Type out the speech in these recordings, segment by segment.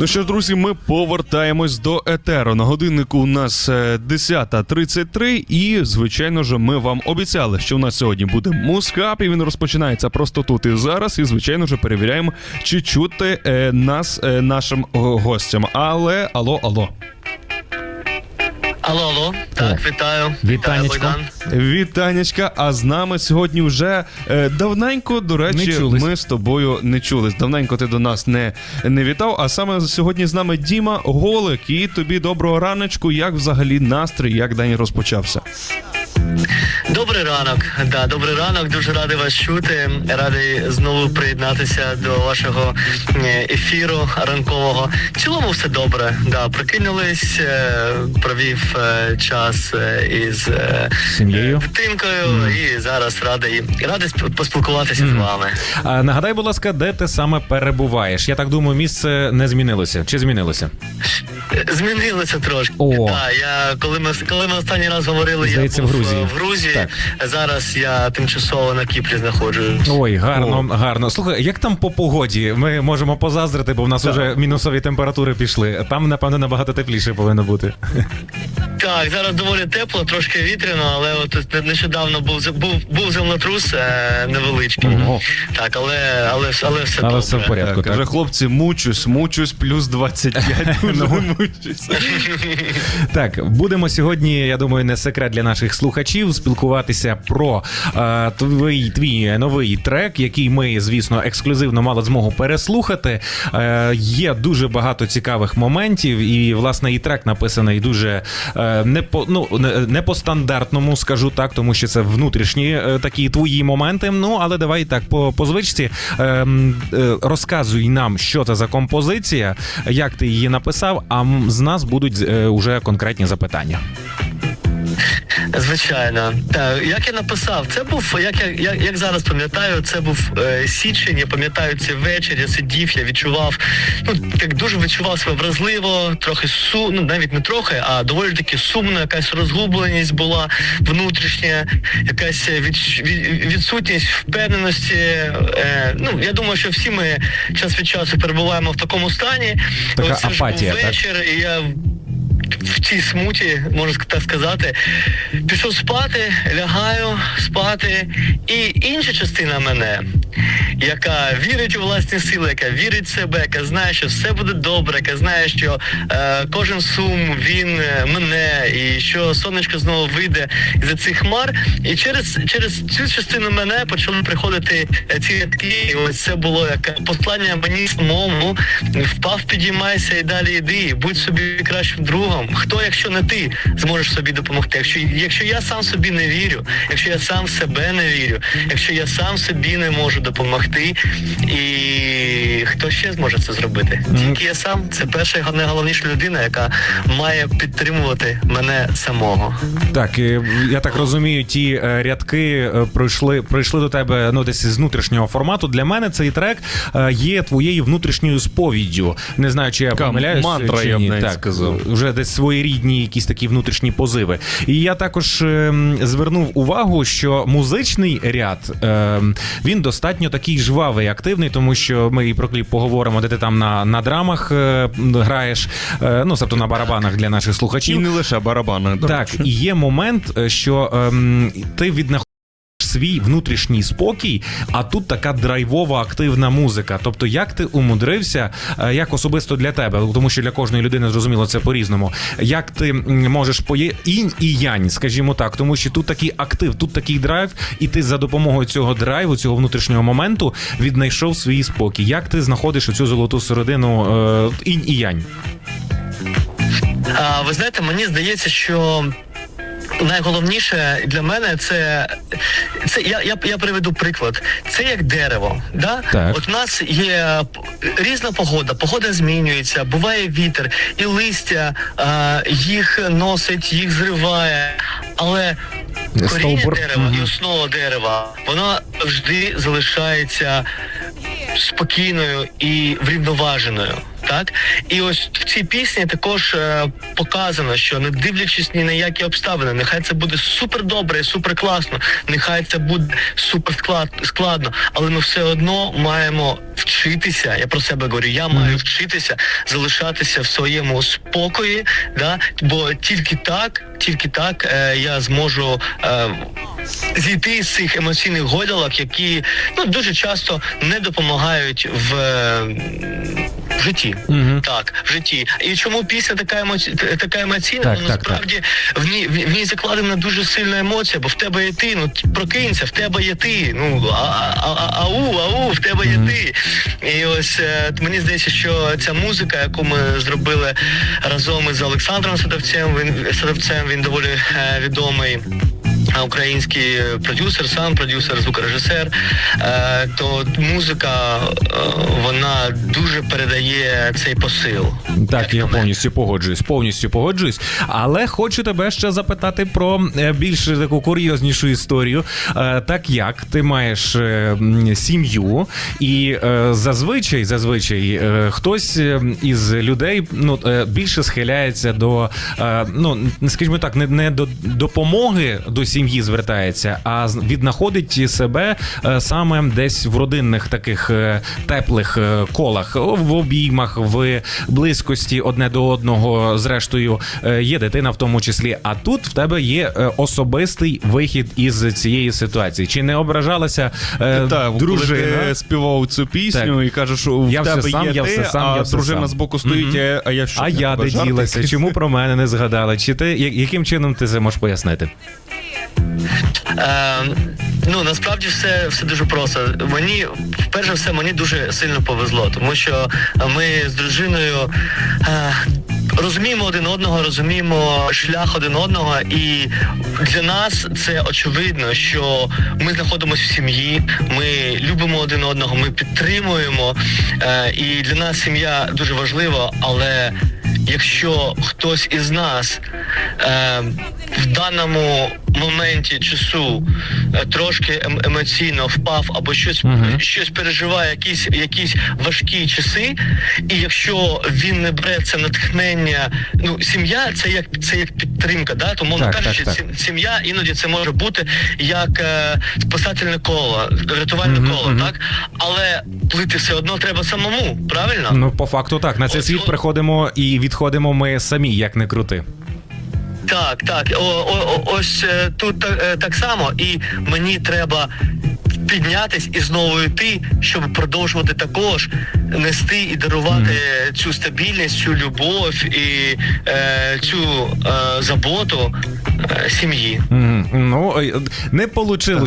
Ну що ж, друзі, ми повертаємось до етеру. На годиннику у нас е, 10.33 і, звичайно ж, ми вам обіцяли, що у нас сьогодні буде мускап, і він розпочинається просто тут і зараз. І, звичайно ж, перевіряємо, чи чути е, нас е, нашим гостям. Але, алло, алло. Алло, алло, так, вітаю. Вітаю, Вітанечко. Богдан. Вітанечка, а з нами сьогодні вже е, давненько, до речі, Не чулись. ми з тобою не чулись. Давненько ти до нас не, не вітав. А саме сьогодні з нами Діма Голик. І тобі доброго раночку. Як взагалі настрій, як день розпочався? Добрий ранок. Да, добрий ранок. Дуже радий вас чути. Радий знову приєднатися до вашого е, ефіру ранкового. В цілому все добре. Да, прикинулись, е, провів е, час із Сім'єю? дитинкою і зараз радий радий сп- поспілкуватися з вами. А, нагадай, будь ласка, де ти саме перебуваєш? Я так думаю, місце не змінилося. Чи змінилося? Змінилося трошки. О. Да, я коли ми коли ми останній раз говорили, Здається, я був в Грузії. В Грузії. Так. Зараз я тимчасово на Кіпрі знаходжусь. Ой, гарно, гарно. Слухай, як там по погоді? Ми можемо позаздрити, бо в нас вже мінусові температури пішли. Там, напевно, набагато тепліше повинно бути. Так, зараз доволі тепло, трошки вітряно, але от нещодавно був був, був землетрус е, невеличкий. Ого. Так, але але але все Але добре. все в порядку. Так, каже, Так. хлопці, мучусь, мучусь, плюс 25. Дуже Ну. мучусь. Так, будемо сьогодні, я думаю, не секрет для наших слухачів спілкуватися про е, твій, твій новий трек, який ми, звісно, ексклюзивно мали змогу переслухати. Е, є дуже багато цікавих моментів, і власне і трек написаний дуже е, не по ну не по стандартному, скажу так, тому що це внутрішні е, такі твої моменти. Ну але давай так по, по звичці е, е, розказуй нам, що це за композиція, як ти її написав. А з нас будуть е, уже конкретні запитання. Звичайно, так як я написав, це був як я як, як зараз пам'ятаю, це був е, січень. Я пам'ятаю цей вечір. Я сидів, я відчував, ну як дуже відчував себе вразливо, трохи су, ну навіть не трохи, а доволі таки сумно, якась розгубленість була внутрішня, якась від, від, відсутність впевненості. Е, ну я думаю, що всі ми час від часу перебуваємо в такому стані. Така От це ж був апатія, так? вечір, і я в цій смуті, можна так сказати, пішов спати, лягаю спати, і інша частина мене, яка вірить у власні сили, яка вірить в себе, яка знає, що все буде добре, яка знає, що е, кожен сум він е, мене, і що сонечко знову вийде за цих хмар. І через, через цю частину мене почали приходити е, ці рядки. І ось це було як послання мені самому. Впав, підіймайся і далі йди. Будь собі кращим другом. Хто, якщо не ти, зможеш собі допомогти? Якщо, якщо я сам собі не вірю, якщо я сам себе не вірю, якщо я сам собі не можу допомогти, і хто ще зможе це зробити? Тільки я сам. Це перша і найголовніша людина, яка має підтримувати мене самого. Так, я так розумію, ті е, рядки е, пройшли, прийшли до тебе ну десь з внутрішнього формату. Для мене цей трек е, є твоєю внутрішньою сповіддю. Не знаю, чи я помиляюсь мантра, чи я б так, сказав. вже десь своєрідні якісь такі внутрішні позиви. І я також е, звернув увагу, що музичний ряд е, він достатньо такий жвавий, активний, тому що ми і про кліп поговоримо, де ти там на, на драмах е, граєш, е, ну тобто на барабанах для наших слухачів. І не лише барабани. Так, і є момент, е, що е, ти віднаходиш свій внутрішній спокій, а тут така драйвова активна музика. Тобто, як ти умудрився, е, як особисто для тебе, тому що для кожної людини зрозуміло це по-різному. Як ти можеш поє інь і янь, скажімо так, тому що тут такий актив, тут такий драйв, і ти за допомогою цього драйву, цього внутрішнього моменту віднайшов свій спокій. Як ти знаходиш оцю золоту середину е, інь і янь? А, ви знаєте, мені здається, що. Найголовніше для мене це, це я, я, я приведу приклад. Це як дерево. Да? Так. От у нас є різна погода, погода змінюється, буває вітер, і листя а, їх носить, їх зриває. Але коріння дерева і основа дерева, вона завжди залишається спокійною і врівноваженою. Так і ось в цій пісні також е, показано, що не дивлячись ні на які обставини, нехай це буде супер добре, супер класно, нехай це буде супер складно, але ми все одно маємо вчитися. Я про себе говорю, я маю вчитися залишатися в своєму спокої, да, бо тільки так, тільки так е, я зможу. Е, Зійти з цих емоційних гойдалок, які ну дуже часто не допомагають в, в житті. Мгм. Так, в житті. І чому пісня така емоці... така емоційна? Так, ну так, насправді в ній в, ній закладена дуже сильна емоція, бо в тебе є ти. Ну прокинься, в тебе є ти. Ну а, а, а, ау, ау, в тебе є ти. І ось е, мені здається, що ця музика, яку ми зробили разом із Олександром Садовцем, він Садовцем, він доволі е, відомий. Український продюсер, сам продюсер, звукорежисер, е, то музика е, вона дуже передає цей посил. Так, я повністю погоджуюсь, повністю погоджуюсь. Але хочу тебе ще запитати про е, більш таку курйознішу історію. Е, Так як ти маєш е, сім'ю, і е, зазвичай, зазвичай, е, хтось е, із людей ну е, більше схиляється до е, ну скажімо так, не, не до допомоги до сім'ї звертається, а віднаходить себе е, саме десь в родинних таких е, теплих е, колах, в обіймах, в близькості одне до одного. Зрештою, є дитина в тому числі. А тут в тебе є особистий вихід із цієї ситуації. Чи не ображалася Так, дружина? коли ти співав цю пісню і кажеш, що в Я все сам, є я ти, все сам, а я все дружина сам. збоку стоїть, Мгм. а, а я що? А я де ділася? Чому про мене не згадала? Чи ти яким чином ти це можеш пояснити? Е, ну насправді все, все дуже просто. Мені перше все мені дуже сильно повезло, тому що ми з дружиною. Е, Розуміємо один одного, розуміємо шлях один одного, і для нас це очевидно, що ми знаходимося в сім'ї, ми любимо один одного, ми підтримуємо. Е, і для нас сім'я дуже важлива, але якщо хтось із нас е, в даному моменті часу е, трошки ем- емоційно впав або щось, Мгм. щось переживає, якісь, якісь важкі часи, і якщо він не бере це натхнення, ну сім'я це як це як підтримка, да? тому Так, кажучи, так, так. сім'я іноді це може бути як е, спасательне коло, рятувальне Мгм, коло, мгм. так але плити все одно треба самому, правильно? Ну, по факту так. На цей Ось, світ приходимо і відходимо ми самі, як не крути. Так, так. О, о, о, ось е, тут так, е, так само, і мені треба піднятись і знову йти, щоб продовжувати також нести і дарувати цю стабільність, цю любов і е, цю е, заботу сім'ї. Ну, не вийшло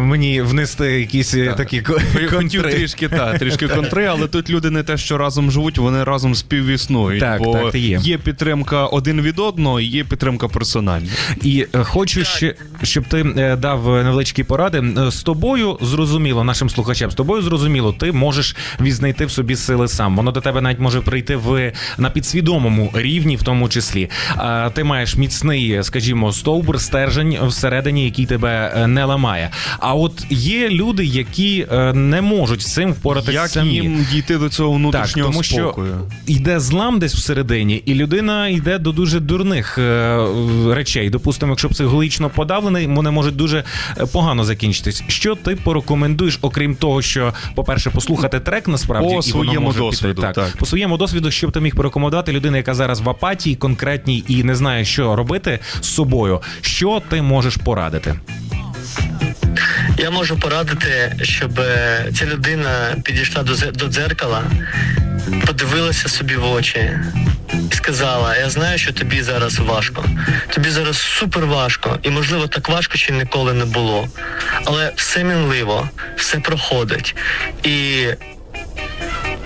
мені внести якісь е, такі ко- контри. трішки, та, трішки контри, але тут люди не те, що разом живуть, вони разом співіснують. Так, бо так і є. підтримка один від одного, і є підтримка персональна. І е, хочу Так. ще, щоб ти е, дав е, невеличкі поради. Е, З тобою зрозуміло, нашим слухачам, з тобою зрозуміло, ти можеш відзнайти в собі сили сам. Воно до тебе навіть може прийти в на підсвідомому рівні, в тому числі. А ти маєш міцний, скажімо, стовбур, стержень всередині, який тебе е, не ламає. А от є люди, які е, не можуть з цим впоратися Як самі. їм дійти до цього Так, внутрішнього тому що йде злам десь всередині, і людина йде до дуже дурних е, речей. Допустимо, якщо психологічно подавлений, вони можуть дуже погано закінчитись. Що ти порекомендуєш, окрім того, що, по-перше, послухати трек насправді По і воно може досвіду, піти. Так, так. по своєму досвіду, що б ти міг порекомендувати людина, яка зараз в апатії конкретній і не знає, що робити з собою. Що ти можеш порадити? Я можу порадити, щоб е, ця людина підійшла до до дзеркала, подивилася собі в очі і сказала: Я знаю, що тобі зараз важко. Тобі зараз супер важко, і можливо так важко ще ніколи не було. Але все мінливо, все проходить. І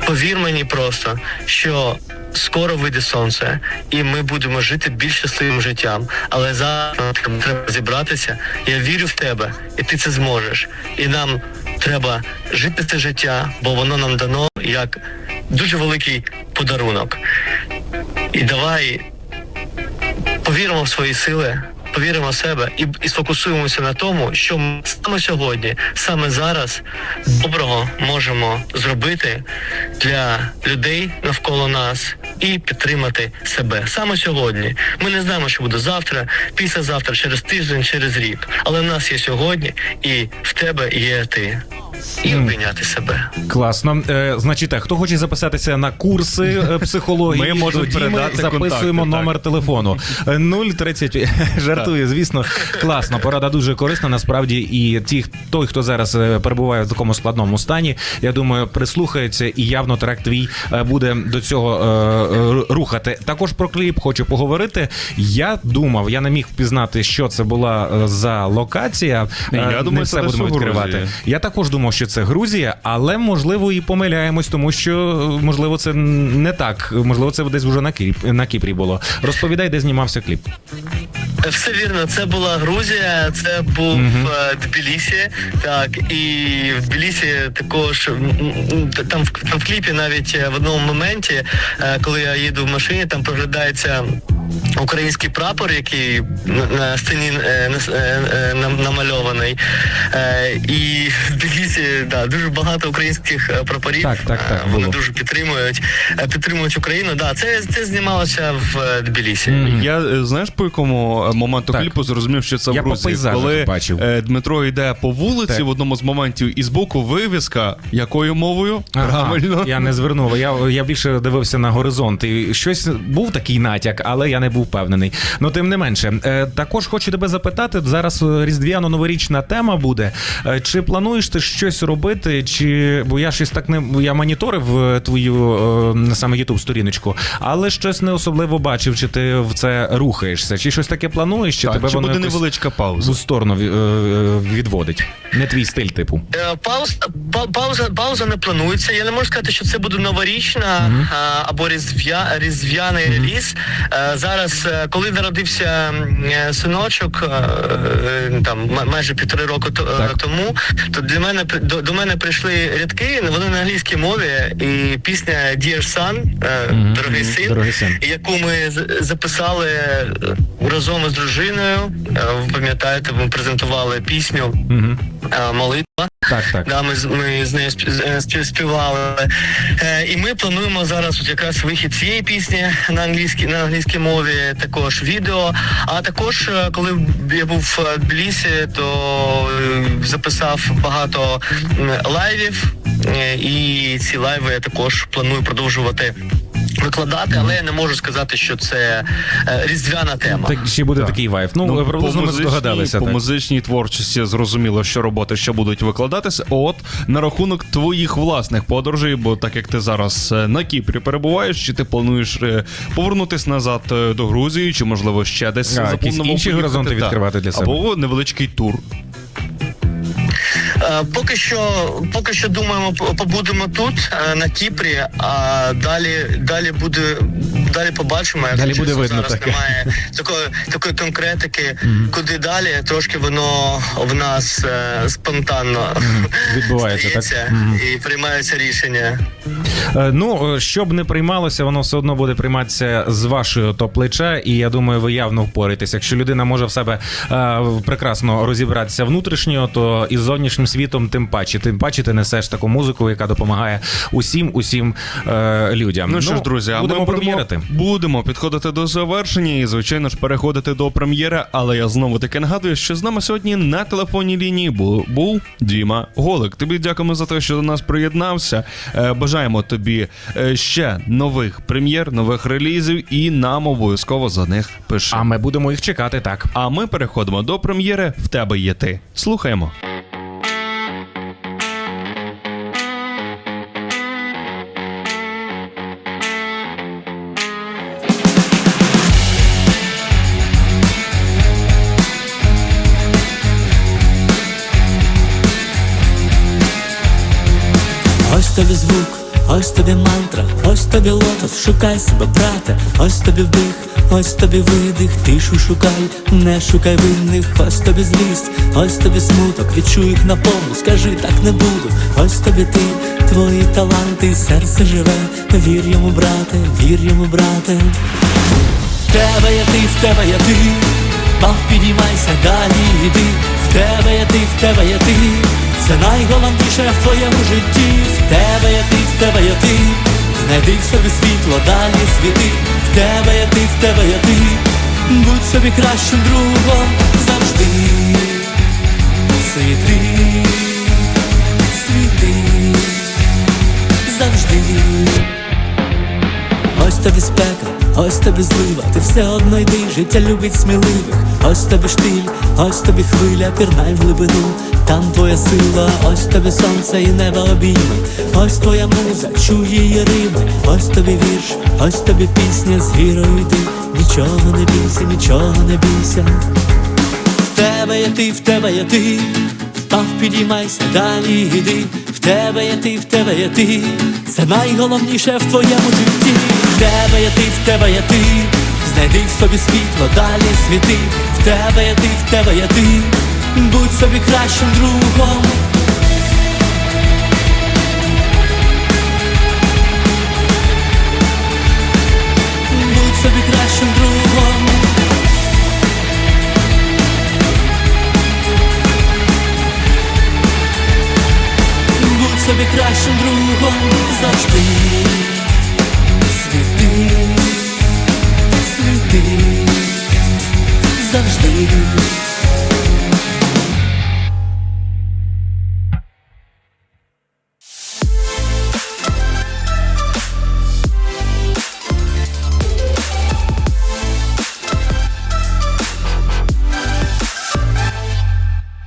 повір мені просто, що скоро вийде сонце, і ми будемо жити більш щасливим життям. Але зараз нам треба зібратися. Я вірю в тебе, і ти це зможеш. І нам треба жити це життя, бо воно нам дано як дуже великий подарунок. І давай повіримо в свої сили, повіримо в себе і, і сфокусуємося на тому, що ми саме сьогодні, саме зараз доброго можемо зробити для людей навколо нас і підтримати себе саме сьогодні. Ми не знаємо, що буде завтра, післязавтра, через тиждень, через рік. Але в нас є сьогодні, і в тебе є ти. І обійняти себе. Класно. Е, значить, так, хто хоче записатися на курси е, психології, Ми можемо тоді передати записуємо контакти, номер телефону. Е, 030. Жартую, звісно. Класно. Порада дуже корисна. Насправді, і ті, той, хто зараз е, перебуває в такому складному стані, я думаю, прислухається і явно трек твій е, буде до цього е, е, рухати. Також про кліп хочу поговорити. Я думав, я не міг впізнати, що це була е, за локація. Я Е, думаю, не це все десь будемо у Грузії. відкривати. Я також думав, що це Грузія, але можливо і помиляємось, тому що е, можливо це не так. Можливо, це десь вже на Кіпрі, на Кіпрі було. Розповідай, де знімався кліп. Все вірно, це була Грузія, це був е, Тбілісі, так і в Тбілісі також там в там в кліпі навіть е, в одному моменті, е, коли я їду в машині, там проглядається. Український прапор, який на, на стіні е, на- е, е, нам- намальований, е, і Тбілісі да, дуже багато українських прапорів. Так, так, так, Вони було. дуже підтримують, підтримують Україну. Да, це, це знімалося в Тбілісі. Я е, знаєш по якому моменту Так. кліпу зрозумів, що це Я в Грузії, коли бачив. Дмитро йде по вулиці Так. в одному з моментів, і збоку вивіска якою мовою? Ага, Правильно. я не звернув. Я, я більше дивився на горизонт. І щось був такий натяк, але я не був впевнений. Ну тим не менше, е, також хочу тебе запитати. Зараз е, різдвяно-новорічна тема буде. Е, Чи плануєш ти щось робити? Чи бо я щось так не я моніторив твою саме ютуб сторіночку, але щось не особливо бачив, чи ти в це рухаєшся, чи щось таке плануєш, чи Так, тебе чи воно буде невеличка пауза? в сторону відводить? Не твій стиль, типу. Пауза, пауза, пауза не планується. Я не можу сказати, що це буде новорічна а, або різдвя, різдвяний реліз. Зараз, е, коли народився е, синочок, е, там ма- майже півтори року Так. тому, то для мене до, до мене прийшли рядки. Вони на англійській мові, і пісня Dear Son, дорогий син, Дорогий син. яку ми з- записали разом із дружиною. Ви пам'ятаєте, ми презентували пісню Молитва. Так, так. Да, ми, ми з нею спів- е. Е, і ми плануємо зараз от якраз вихід цієї пісні на англійській на англійській мові, також відео. А також, е, коли я був в Тбілісі, то е, записав багато лайвів. Е, І ці лайви я також планую продовжувати. Викладати, але я не можу сказати, що це е, різдвяна тема. Так ще буде такий вайф. Ну, приблизно ми здогадалися. по так. музичній творчості зрозуміло, що роботи ще будуть викладатися. От на рахунок твоїх власних подорожей, бо так як ти зараз е, на Кіпрі перебуваєш, чи ти плануєш е, повернутись назад е, до Грузії, чи можливо ще десь А, якісь заплановано інші горизонти відкривати для себе? або невеличкий тур. Е, Поки що, поки що думаємо, по- побудемо тут, е, на Кіпрі, а далі, далі буде, далі побачимо. Як Далі чесно, буде видно зараз таке. немає такої, такої конкретики, куди далі. Трошки воно в нас е, спонтанно Відбувається, так? Мгм. і приймаються рішення. Е, Ну, е, щоб не приймалося, воно все одно буде прийматися з вашого топ-плеча, і я думаю, ви явно впораєтеся. Якщо людина може в себе е, прекрасно розібратися внутрішньо, то із зовнішнім світом тим паче. Тим паче ти несеш таку музику, яка допомагає усім, усім е, людям. Ну, що ж, друзі, а будемо ми будемо, прем'єрити. будемо підходити до завершення і, звичайно ж, переходити до прем'єри. Але я знову таки нагадую, що з нами сьогодні на телефонній лінії був, був Діма Голик. Тобі дякуємо за те, що до нас приєднався. Е, Бажаємо тобі е, ще нових прем'єр, нових релізів, і нам обов'язково за них пиши. А ми будемо їх чекати так. А ми переходимо до прем'єри. В тебе є ти. Слухаємо. Шукай себе, брате, ось тобі вдих, ось тобі видих, тишу шукай, не шукай винних, ось тобі злість, ось тобі смуток, відчуй їх наповну, скажи так не буду, ось тобі ти, твої таланти, серце живе, вір йому, брате, вір йому, брате. В тебе є ти, в тебе є ти, Впав, підіймайся, далі йди, в тебе є ти, в тебе є ти, це найголовніше в твоєму житті, в тебе є ти, в тебе є ти, знайди в собі світло, далі світи, в тебе є ти, в тебе є ти, будь собі кращим другом завжди. Світи, світи, завжди. Ось тобі спека, ось тобі злива, ти все одно йди, життя любить сміливих, ось тобі штиль, ось тобі хвиля, пірнай в глибину, там твоя сила, ось тобі сонце і небо обійме, ось твоя муза, чує її рими, ось тобі вірш, ось тобі пісня з вірою йди, нічого не бійся, нічого не бійся. В тебе є ти, в тебе є ти, впав, підіймайся, далі йди, в тебе є ти, в тебе є ти, це найголовніше в твоєму житті, в тебе є ти, в тебе є ти, знайди в собі світло, далі світи, в тебе є ти, в тебе є ти, будь собі кращим другом. Будь собі кращим другом. Будь собі кращим другом завжди